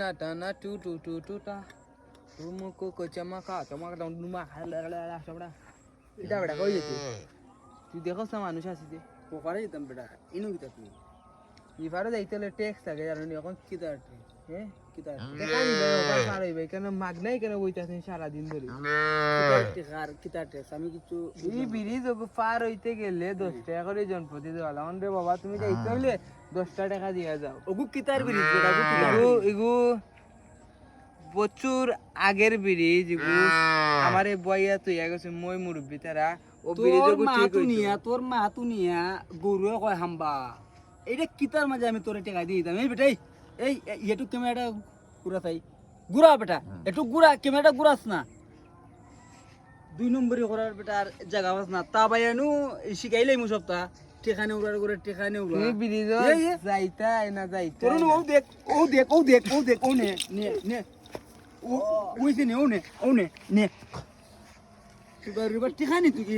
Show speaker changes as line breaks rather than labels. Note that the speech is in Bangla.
না টানা টু টু টু টু টা রুমু কো কো চামাকা চামাকা ডাউন নুমা সবড়া এটা বেটা কই যেতে তুই দেখছ না মানুষ আসিছে
পোকারে যেতাম বেটা ইনু কিতা তুই
ইফারে যাইতে হলে ট্যাক্স থাকে জানো এখন
কিতা আটে আমি কিছু
এই ব্রিজ পার হইতে গেলে দশ টাকা করে রে বাবা তুমি যাইতে হইলে দশটা টাকা দিয়া যাও।
ওগু কিতার ব্রিজ
এগু প্রচুর আগের ব্রিজ আমারে বইয়া তুই গেছে মই মুরব্বী তারা। ও ব্রিজ
মা নিয়া তোর মা তু নিয়া গরুয়ে কয় হাম্বা। এইটা কিতার মাঝে আমি তোরে টেকা দিয়ে দিতাম। এই বেটা এই এই এটু ক্যামেরাটা ঘুরা তাই ঘুরা বেটা একটু ঘুরা ক্যামেরাটা ঘুরাস না। দুই নম্বরই করার বেটা আর জায়গা পাস না। তা বাইয়ানু শিখাইলাই মু সপ্তাহ। টেখানে উড়ার করে টেখানে উড়া
ব্রিজ
এই।
যাইতা না যাইতা।
তোর ও দেখ ও দেখ ও দেখ ও দেখ ও নে নে নে। ও ওইছে নে ও নে ও নে নে। তুই বার টেখানি তুই কি